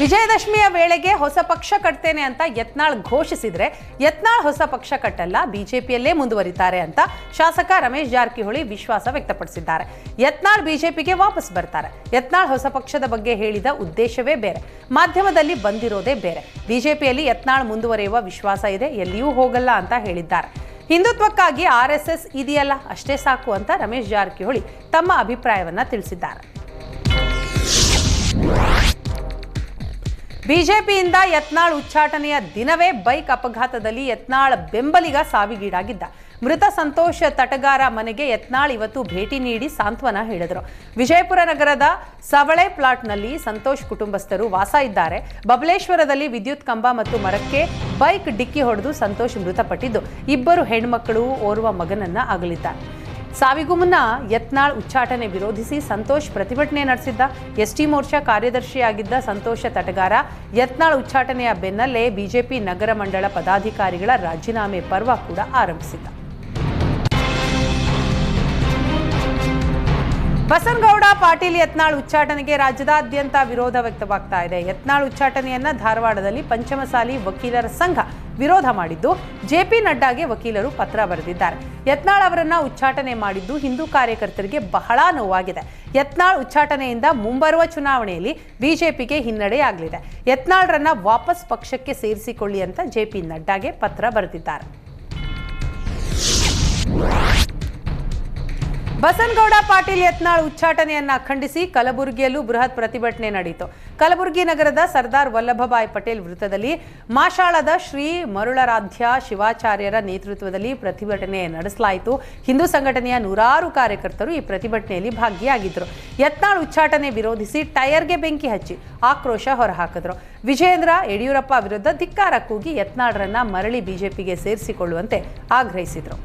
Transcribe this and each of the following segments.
ವಿಜಯದಶಮಿಯ ವೇಳೆಗೆ ಹೊಸ ಪಕ್ಷ ಕಟ್ತೇನೆ ಅಂತ ಯತ್ನಾಳ್ ಘೋಷಿಸಿದ್ರೆ ಯತ್ನಾಳ್ ಹೊಸ ಪಕ್ಷ ಕಟ್ಟಲ್ಲ, ಬಿಜೆಪಿಯಲ್ಲೇ ಮುಂದುವರಿತಾರೆ ಅಂತ ಶಾಸಕ ರಮೇಶ್ ಜಾರಕಿಹೊಳಿ ವಿಶ್ವಾಸ ವ್ಯಕ್ತಪಡಿಸಿದ್ದಾರೆ. ಯತ್ನಾಳ್ ಬಿಜೆಪಿಗೆ ವಾಪಸ್ ಬರ್ತಾರೆ. ಯತ್ನಾಳ್ ಹೊಸ ಪಕ್ಷದ ಬಗ್ಗೆ ಹೇಳಿದ ಉದ್ದೇಶವೇ ಬೇರೆ. ಮಾಧ್ಯಮದಲ್ಲಿ ಬಂದಿರೋದೇ ಬೇರೆ. ಬಿಜೆಪಿಯಲ್ಲಿ ಯತ್ನಾಳ್ ಮುಂದುವರಿಯುವ ವಿಶ್ವಾಸ ಇದೆ, ಎಲ್ಲಿಯೂ ಹೋಗಲ್ಲ ಅಂತ ಹೇಳಿದ್ದಾರೆ. ಹಿಂದುತ್ವಕ್ಕಾಗಿ ಆರ್ ಎಸ್ ಎಸ್ ಇದೆಯಲ್ಲ, ಅಷ್ಟೇ ಸಾಕು ಅಂತ ರಮೇಶ್ ಜಾರಕಿಹೊಳಿ ತಮ್ಮ ಅಭಿಪ್ರಾಯವನ್ನ ತಿಳಿಸಿದ್ದಾರೆ. ಬಿಜೆಪಿಯಿಂದ ಯತ್ನಾಳ್ ಉಚ್ಚಾಟನೆಯ ದಿನವೇ ಬೈಕ್ ಅಪಘಾತದಲ್ಲಿ ಯತ್ನಾಳ್ ಬೆಂಬಲಿಗ ಸಾವಿಗೀಡಾಗಿದ್ದ. ಮೃತ ಸಂತೋಷ ತಟಗಾರ ಮನೆಗೆ ಯತ್ನಾಳ್ ಇವತ್ತು ಭೇಟಿ ನೀಡಿ ಸಾಂತ್ವನ ಹೇಳಿದರು. ವಿಜಯಪುರ ನಗರದ ಸವಳೆ ಪ್ಲಾಟ್ನಲ್ಲಿ ಸಂತೋಷ್ ಕುಟುಂಬಸ್ಥರು ವಾಸ ಇದ್ದಾರೆ. ಬಬಲೇಶ್ವರದಲ್ಲಿ ವಿದ್ಯುತ್ ಕಂಬ ಮತ್ತು ಮರಕ್ಕೆ ಬೈಕ್ ಡಿಕ್ಕಿ ಹೊಡೆದು ಸಂತೋಷ್ ಮೃತಪಟ್ಟಿದ್ದು. ಇಬ್ಬರು ಹೆಣ್ಮಕ್ಕಳು ಓರ್ವ ಮಗನನ್ನ ಅಗಲಿದ್ದಾರೆ. ಸಾವಿಗೂ ಮುನ್ನ ಯತ್ನಾಳ್ ಉಚ್ಚಾಟನೆ ವಿರೋಧಿಸಿ ಸಂತೋಷ್ ಪ್ರತಿಭಟನೆ ನಡೆಸಿದ್ದ ಎಸ್ಟಿ ಮೋರ್ಚಾ ಕಾರ್ಯದರ್ಶಿಯಾಗಿದ್ದ ಸಂತೋಷ ತಟಗಾರ. ಯತ್ನಾಳ್ ಉಚ್ಚಾಟನೆಯ ಬೆನ್ನಲ್ಲೇ ಬಿಜೆಪಿ ನಗರ ಮಂಡಳ ಪದಾಧಿಕಾರಿಗಳ ರಾಜೀನಾಮೆ ಪರ್ವ ಕೂಡ ಆರಂಭಿಸಿದ್ದ. ಬಸನಗೌಡ ಪಾಟೀಲ್ ಯತ್ನಾಳ್ ಉಚ್ಚಾಟನೆಗೆ ರಾಜ್ಯದಾದ್ಯಂತ ವಿರೋಧ ವ್ಯಕ್ತವಾಗ್ತಾ ಇದೆ. ಯತ್ನಾಳ್ ಉಚ್ಚಾಟನೆಯನ್ನ ಧಾರವಾಡದಲ್ಲಿ ಪಂಚಮಸಾಲಿ ವಕೀಲರ ಸಂಘ ವಿರೋಧ ಮಾಡಿದ್ದು ಜೆಪಿ ನಡ್ಡಾಗೆ ವಕೀಲರು ಪತ್ರ ಬರೆದಿದ್ದಾರೆ. ಯತ್ನಾಳ್ ಅವರನ್ನ ಉಚ್ಚಾಟನೆ ಮಾಡಿದ್ದು ಹಿಂದೂ ಕಾರ್ಯಕರ್ತರಿಗೆ ಬಹಳ ನೋವಾಗಿದೆ. ಯತ್ನಾಳ್ ಉಚ್ಚಾಟನೆಯಿಂದ ಮುಂಬರುವ ಚುನಾವಣೆಯಲ್ಲಿ ಬಿಜೆಪಿಗೆ ಹಿನ್ನಡೆಯಾಗಲಿದೆ ಯತ್ನಾಳ್ರನ್ನ ವಾಪಸ್ ಪಕ್ಷಕ್ಕೆ ಸೇರಿಸಿಕೊಳ್ಳಿ ಅಂತ ಜೆಪಿ ನಡ್ಡಾಗೆ ಪತ್ರ ಬರೆದಿದ್ದಾರೆ. ಬಸನಗೌಡ ಪಾಟೀಲ್ ಯತ್ನಾಳ್ ಉಚ್ಚಾಟನೆಯನ್ನ ಖಂಡಿಸಿ ಕಲಬುರಗಿಯಲ್ಲೂ ಬೃಹತ್ ಪ್ರತಿಭಟನೆ ನಡೆಯಿತು ಕಲಬುರಗಿ ನಗರದ ಸರ್ದಾರ್ ವಲ್ಲಭಭಾಯ್ ಪಟೇಲ್ ವೃತ್ತದಲ್ಲಿ ಮಾಶಾಳದ ಶ್ರೀ ಮರುಳರಾಧ್ಯ ಶಿವಾಚಾರ್ಯರ ನೇತೃತ್ವದಲ್ಲಿ ಪ್ರತಿಭಟನೆ ನಡೆಸಲಾಯಿತು. ಹಿಂದೂ ಸಂಘಟನೆಯ ನೂರಾರು ಕಾರ್ಯಕರ್ತರು ಈ ಪ್ರತಿಭಟನೆಯಲ್ಲಿ ಭಾಗಿಯಾಗಿದ್ದರು. ಯತ್ನಾಳ್ ಉಚ್ಚಾಟನೆ ವಿರೋಧಿಸಿ ಟೈರ್ಗೆ ಬೆಂಕಿ ಹಚ್ಚಿ ಆಕ್ರೋಶ ಹೊರಹಾಕಿದ್ರು. ವಿಜಯೇಂದ್ರ ಯಡಿಯೂರಪ್ಪ ವಿರುದ್ಧ ಧಿಕ್ಕಾರ ಕೂಗಿ ಯತ್ನಾಳ್ರನ್ನ ಮರಳಿ ಬಿಜೆಪಿಗೆ ಸೇರಿಸಿಕೊಳ್ಳುವಂತೆ ಆಗ್ರಹಿಸಿದರು.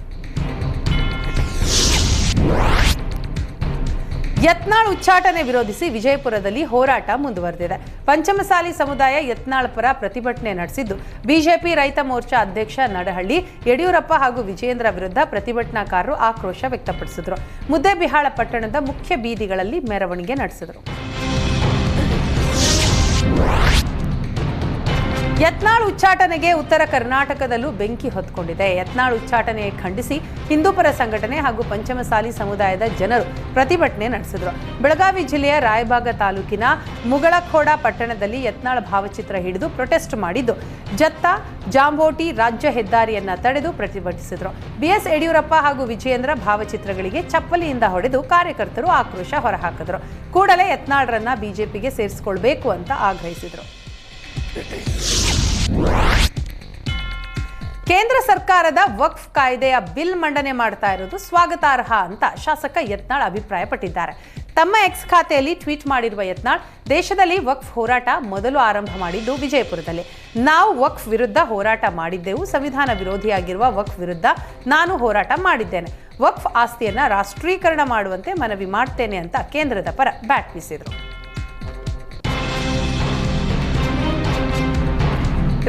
ಯತ್ನಾಳ್ ಉಚ್ಚಾಟನೆ ವಿರೋಧಿಸಿ ವಿಜಯಪುರದಲ್ಲಿ ಹೋರಾಟ ಮುಂದುವರೆದಿದೆ. ಪಂಚಮಸಾಲಿ ಸಮುದಾಯ ಯತ್ನಾಳ್ ಪರ ಪ್ರತಿಭಟನೆ ನಡೆಸಿದ್ದು, ಬಿಜೆಪಿ ರೈತ ಮೋರ್ಚಾ ಅಧ್ಯಕ್ಷ ನಡಹಳ್ಳಿ, ಯಡಿಯೂರಪ್ಪ ಹಾಗೂ ವಿಜೇಂದ್ರ ವಿರುದ್ಧ ಪ್ರತಿಭಟನಾಕಾರರು ಆಕ್ರೋಶ ವ್ಯಕ್ತಪಡಿಸಿದರು. ಮುದ್ದೇಬಿಹಾಳ ಪಟ್ಟಣದ ಮುಖ್ಯ ಬೀದಿಗಳಲ್ಲಿ ಮೆರವಣಿಗೆ ನಡೆಸಿದರು. ಯತ್ನಾಳ್ ಉಚ್ಚಾಟನೆಗೆ ಉತ್ತರ ಕರ್ನಾಟಕದಲ್ಲೂ ಬೆಂಕಿ ಹೊತ್ಕೊಂಡಿದೆ. ಯತ್ನಾಳ್ ಉಚ್ಚಾಟನೆ ಖಂಡಿಸಿ ಹಿಂದೂಪರ ಸಂಘಟನೆ ಹಾಗೂ ಪಂಚಮಸಾಲಿ ಸಮುದಾಯದ ಜನರು ಪ್ರತಿಭಟನೆ ನಡೆಸಿದರು. ಬೆಳಗಾವಿ ಜಿಲ್ಲೆಯ ರಾಯಬಾಗ ತಾಲೂಕಿನ ಮುಗಳಖೋಡ ಪಟ್ಟಣದಲ್ಲಿ ಯತ್ನಾಳ್ ಭಾವಚಿತ್ರ ಹಿಡಿದು ಪ್ರೊಟೆಸ್ಟ್ ಮಾಡಿದ್ದು, ಜತ್ತ, ಜಾಂಬೋಟಿ ರಾಜ್ಯ ಹೆದ್ದಾರಿಯನ್ನ ತಡೆದು ಪ್ರತಿಭಟಿಸಿದರು. ಬಿಎಸ್ ಯಡಿಯೂರಪ್ಪ ಹಾಗೂ ವಿಜಯೇಂದ್ರ ಭಾವಚಿತ್ರಗಳಿಗೆ ಚಪ್ಪಲಿಯಿಂದ ಹೊಡೆದು ಕಾರ್ಯಕರ್ತರು ಆಕ್ರೋಶ ಹೊರಹಾಕಿದರು. ಕೂಡಲೇ ಯತ್ನಾಳ್ರನ್ನ ಬಿಜೆಪಿಗೆ ಸೇರಿಸಿಕೊಳ್ಬೇಕು ಅಂತ ಆಗ್ರಹಿಸಿದರು. ಕೇಂದ್ರ ಸರ್ಕಾರದ ವಕ್ಫ್ ಕಾಯ್ದೆಯ ಬಿಲ್ ಮಂಡನೆ ಮಾಡ್ತಾ ಇರೋದು ಸ್ವಾಗತಾರ್ಹ ಅಂತ ಶಾಸಕ ಯತ್ನಾಳ್ ಅಭಿಪ್ರಾಯಪಟ್ಟಿದ್ದಾರೆ. ತಮ್ಮ ಎಕ್ಸ್ ಖಾತೆಯಲ್ಲಿ ಟ್ವೀಟ್ ಮಾಡಿರುವ ಯತ್ನಾಳ್, ದೇಶದಲ್ಲಿ ವಕ್ಫ್ ಹೋರಾಟ ಮೊದಲು ಆರಂಭ ಮಾಡಿದ್ದು ವಿಜಯಪುರದಲ್ಲಿ. ನಾವು ವಕ್ಫ್ ವಿರುದ್ಧ ಹೋರಾಟ ಮಾಡಿದ್ದೆವು, ಸಂವಿಧಾನ ವಿರೋಧಿಯಾಗಿರುವ ವಕ್ಫ್ ವಿರುದ್ಧ ನಾನು ಹೋರಾಟ ಮಾಡಿದ್ದೇನೆ. ವಕ್ಫ್ ಆಸ್ತಿಯನ್ನು ರಾಷ್ಟ್ರೀಕರಣ ಮಾಡುವಂತೆ ಮನವಿ ಮಾಡ್ತೇನೆ ಅಂತ ಕೇಂದ್ರದ ಪರ ಬ್ಯಾಟ್ ಬೀಸಿದರು.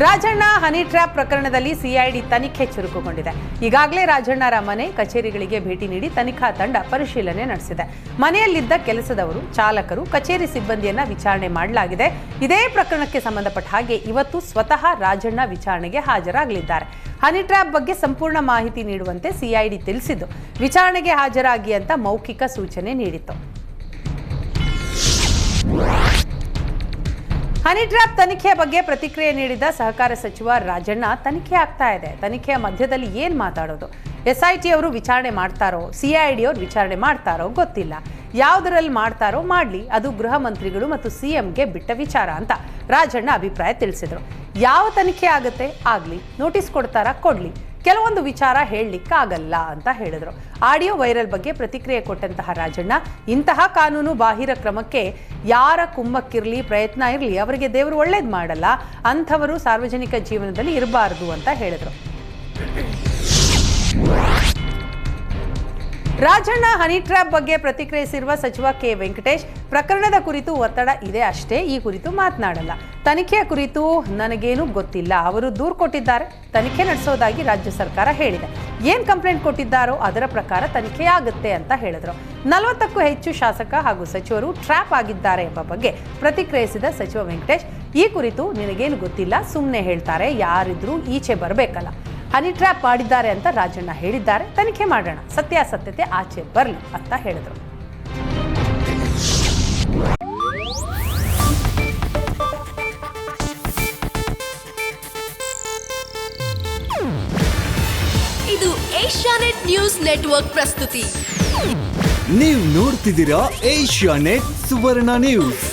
ರಾಜಣ್ಣ ಹನಿ ಟ್ರ್ಯಾಪ್ ಪ್ರಕರಣದಲ್ಲಿ ಸಿಐಡಿ ತನಿಖೆ ಚುರುಕುಗೊಂಡಿದೆ. ಈಗಾಗಲೇ ರಾಜಣ್ಣರ ಮನೆ ಕಚೇರಿಗಳಿಗೆ ಭೇಟಿ ನೀಡಿ ತನಿಖಾ ತಂಡ ಪರಿಶೀಲನೆ ನಡೆಸಿದೆ. ಮನೆಯಲ್ಲಿದ್ದ ಕೆಲಸದವರು, ಚಾಲಕರು, ಕಚೇರಿ ಸಿಬ್ಬಂದಿಯನ್ನ ವಿಚಾರಣೆ ಮಾಡಲಾಗಿದೆ. ಇದೇ ಪ್ರಕರಣಕ್ಕೆ ಸಂಬಂಧಪಟ್ಟ ಹಾಗೆ ಇವತ್ತು ಸ್ವತಃ ರಾಜಣ್ಣ ವಿಚಾರಣೆಗೆ ಹಾಜರಾಗಲಿದ್ದಾರೆ. ಹನಿ ಟ್ರ್ಯಾಪ್ ಬಗ್ಗೆ ಸಂಪೂರ್ಣ ಮಾಹಿತಿ ನೀಡುವಂತೆ ಸಿಐಡಿ ತಿಳಿಸಿದ್ದು, ವಿಚಾರಣೆಗೆ ಹಾಜರಾಗಿ ಅಂತ ಮೌಖಿಕ ಸೂಚನೆ ನೀಡಿತ್ತು. ಹನಿ ಡ್ರಾಪ್ ತನಿಖೆಯ ಬಗ್ಗೆ ಪ್ರತಿಕ್ರಿಯೆ ನೀಡಿದ ಸಹಕಾರ ಸಚಿವ ರಾಜಣ್ಣ ತನಿಖೆ ಆಗ್ತಾ ಇದೆ. ತನಿಖೆಯ ಮಧ್ಯದಲ್ಲಿ ಏನು ಮಾತಾಡೋದು? ಎಸ್ಐಟಿ ಅವರು ವಿಚಾರಣೆ ಮಾಡ್ತಾರೋ? ಸಿಐಡಿ ಅವರು ವಿಚಾರಣೆ ಮಾಡ್ತಾರೋ? ಗೊತ್ತಿಲ್ಲ. ಯಾವುದರಲ್ಲಿ ಮಾಡ್ತಾರೋ ಮಾಡಲಿ. ಅದು ಗೃಹ ಮಂತ್ರಿಗಳು ಮತ್ತು ಸಿಎಂಗೆ ಬಿಟ್ಟ ವಿಚಾರ ಅಂತ ರಾಜಣ್ಣ ಅಭಿಪ್ರಾಯ ತಿಳಿಸಿದರು. ಯಾವ ತನಿಖೆ ಆಗುತ್ತೆ? ಆಗಲಿ. ನೋಟಿಸ್ ಕೊಡ್ತಾರಾ? ಕೊಡ್ಲಿ. ಕೆಲವೊಂದು ವಿಚಾರ ಹೇಳಲಿಕ್ಕಾಗಲ್ಲ ಅಂತ ಹೇಳಿದರು. ಆಡಿಯೋ ವೈರಲ್ ಬಗ್ಗೆ ಪ್ರತಿಕ್ರಿಯೆ ಕೊಟ್ಟಂತಹ ರಾಜಣ್ಣ, ಇಂತಹ ಕಾನೂನು ಬಾಹಿರ ಕ್ರಮಕ್ಕೆ ಯಾರ ಕುಂಭಕ್ಕಿರಲಿ ಪ್ರಯತ್ನ ಇರಲಿ, ಅವರಿಗೆ ದೇವರು ಒಳ್ಳೇದು ಮಾಡಲ್ಲ, ಅಂಥವರು ಸಾರ್ವಜನಿಕ ಜೀವನದಲ್ಲಿ ಇರಬಾರದು ಅಂತ ಹೇಳಿದರು. ರಾಜಣ್ಣ ಹನಿ ಟ್ರ್ಯಾಪ್ ಬಗ್ಗೆ ಪ್ರತಿಕ್ರಿಯಿಸಿರುವ ಸಚಿವ ಕೆ ವೆಂಕಟೇಶ್, ಪ್ರಕರಣದ ಕುರಿತು ಒತ್ತಡ ಇದೆ ಅಷ್ಟೇ, ಈ ಕುರಿತು ಮಾತನಾಡಲ್ಲ. ತನಿಖೆಯ ಕುರಿತು ನನಗೇನು ಗೊತ್ತಿಲ್ಲ. ಅವರು ದೂರು ಕೊಟ್ಟಿದ್ದಾರೆ. ತನಿಖೆ ನಡೆಸೋದಾಗಿ ರಾಜ್ಯ ಸರ್ಕಾರ ಹೇಳಿದೆ. ಏನ್ ಕಂಪ್ಲೇಂಟ್ ಕೊಟ್ಟಿದ್ದಾರೋ ಅದರ ಪ್ರಕಾರ ತನಿಖೆಯಾಗುತ್ತೆ ಅಂತ ಹೇಳಿದ್ರು. ನಲವತ್ತಕ್ಕೂ ಹೆಚ್ಚು ಶಾಸಕ ಹಾಗೂ ಸಚಿವರು ಟ್ರ್ಯಾಪ್ ಆಗಿದ್ದಾರೆ ಎಂಬ ಬಗ್ಗೆ ಪ್ರತಿಕ್ರಿಯಿಸಿದ ಸಚಿವ ವೆಂಕಟೇಶ್, ಈ ಕುರಿತು ನಿನಗೇನು ಗೊತ್ತಿಲ್ಲ ಸುಮ್ಮನೆ ಹೇಳ್ತಾರೆ, ಯಾರಿದ್ರೂ ಈಚೆ ಬರಬೇಕಲ್ಲ. ಹನಿ ಟ್ರ್ಯಾಪ್ ಮಾಡಿದ್ದಾರೆ ಅಂತ ರಾಜಣ್ಣ ಹೇಳಿದ್ದಾರೆ. ತನಿಖೆ ಮಾಡೋಣ. ಸತ್ಯಾಸತ್ಯತೆ ಆಚೆ ಬರಲಿ ಅಂತ ಹೇಳಿದರು. ಇದು ಏಷ್ಯಾನೆಟ್ ನ್ಯೂಸ್ ನೆಟ್ವರ್ಕ್ ಪ್ರಸ್ತುತಿ. ನೀವು ನೋಡ್ತಿದ್ದೀರಾ ಏಷ್ಯಾನೆಟ್ ಸುವರ್ಣ ನ್ಯೂಸ್.